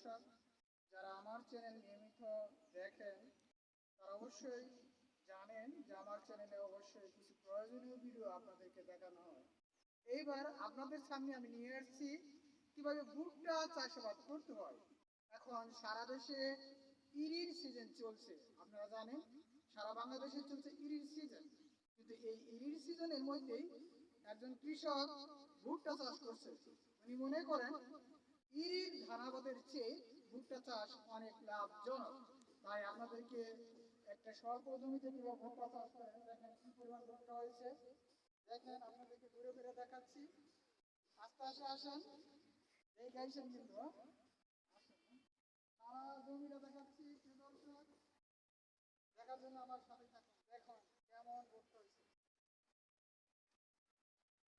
দর্শক যারা আমার চ্যানেল নিয়মিত দেখেন, তারা অবশ্যই জানেন যে আমার চ্যানেলে অবশ্যই কিছু প্রয়োজনীয় ভিডিও আপনাদেরকে দেখানো হয়। এইবার আপনাদের সামনে আমি নিয়ে আসছি কীভাবে ভুট্টা চাষাবাদ করতে হয়। এখন সারা দেশে ইরির সিজন চলছে। আপনারা জানেন, সারা বাংলাদেশে চলছে ইরির সিজন কিন্তু এই ইরির সিজনের মধ্যেই একজন কৃষক ভুট্টা চাষ করছে। উনি মনে করেন ইরির ধানাবাদের চেয়ে ভুট্টা চাষ অনেক লাভজনক। তাই আপনাদেরকে একটা স্বল্প জমিতে কীভাবে ভুট্টা চাষ করে দেখেন কি পরিমাণ ভুট্টা হয়েছে। দেখেন আপনাদেরকে ঘুরে ফিরে দেখাচ্ছি। আস্তে আস্তে আসেন। এই গাইছেন কিন্তু জমিটা দেখাচ্ছি দেখার জন্য আমার সাথে থাকুন দেখুন কেমন ভুট্টা হয়েছে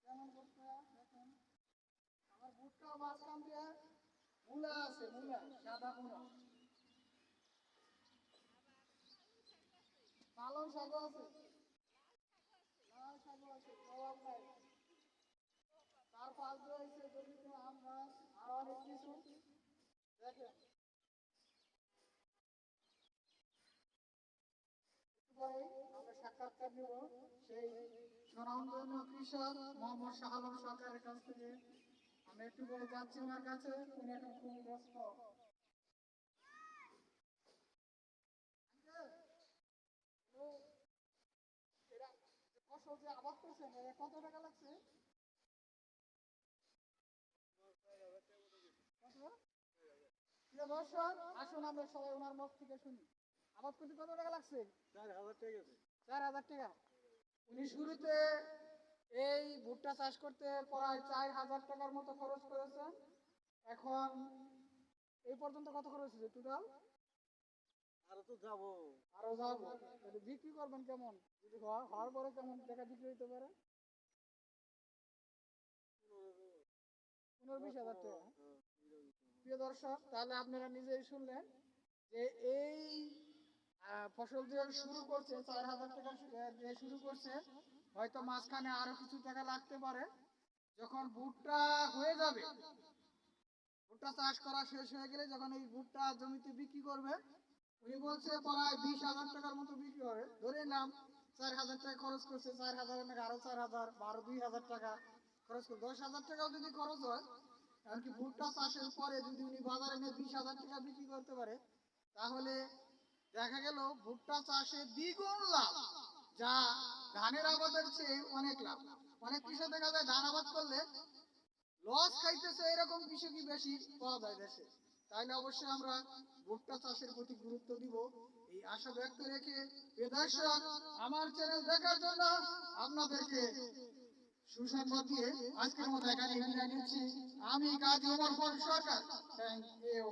কেমন ভুট্টা দেখুন ভুট্টা মাঝখান দিয়ে মূলা আছে, মূলা, সাদা মূলা। পালং শাকও আছে। লাল আছে নাই। তার আম গাছ অনেক কিছু। দেখেন। সাক্ষাৎকার নিব সেই কৃষক মোহাম্মদ শাহ সরকারের কাছ থেকে। আমরা একটু করে যাচ্ছি ওনার কাছে উনি এখন খুব ব্যস্ত যে আবাদ করছেন কত টাকা লাগছে দর্শক আসুন আমরা সবাই ওনার মুখ থেকে শুনি। আবাদ করতে কত টাকা লাগছে? চার হাজার টাকা। চার হাজার টাকা। উনি শুরুতে এই ভুট্টা চাষ করতে প্রায় চার হাজার টাকার মতো খরচ করেছেন এখন এই পর্যন্ত কত খরচ হয়েছে টোটাল আরও তো যাব। আরও যাব। বিক্রি করবেন কেমন? যদি হওয়া- হওয়ার পরে কেমন টাকা বিক্রি হতে পারে? পনেরো বিশ হাজার টাকা। প্রিয় দর্শক তাহলে আপনারা নিজেই শুনলেন যে এই ফসল দিয়ে শুরু করছে, চার হাজার টাকা দিয়ে শুরু করছে, হয়তো মাঝখানে আরও কিছু টাকা লাগতে পারে। যখন ভুট্টা হয়ে যাবে, ভুট্টা চাষ করা শেষ হয়ে গেলে যখন এই ভুট্টা জমিতে বিক্রি করবে, উনি বলছে, প্রায় বিশ হাজার টাকার মতো বিক্রি হবে। ধরে নাম চার হাজার টাকা খরচ করছে, চার হাজার নাকি আরও চার হাজার, বারো, দুই হাজার টাকা খরচ করে দশ হাজার টাকাও যদি খরচ হয়, এমনকি ভুট্টা চাষের পরে যদি উনি বাজারে নিয়ে বিশ হাজার টাকা বিক্রি করতে পারে, তাহলে দেখা গেল ভুট্টা চাষে দ্বিগুণ লাভ, যা ধানের আবাদের চেয়ে অনেক লাভ। অনেক কৃষক দেখা যায় ধান আবাদ করলে লস খাইতেছে, এরকম কৃষকই বেশি পাওয়া যায় দেশে। তাইলে অবশ্যই আমরা ভুট্টা চাষের প্রতি গুরুত্ব দিব। এই আশা ব্যক্ত রেখে প্রিয় দর্শক, আমার চ্যানেল দেখার জন্য আপনাদেরকে সুসংবাদ দিয়ে আজকের মতো এখানে নিচ্ছি। আমি কাজী ওমর সরকার। Thank you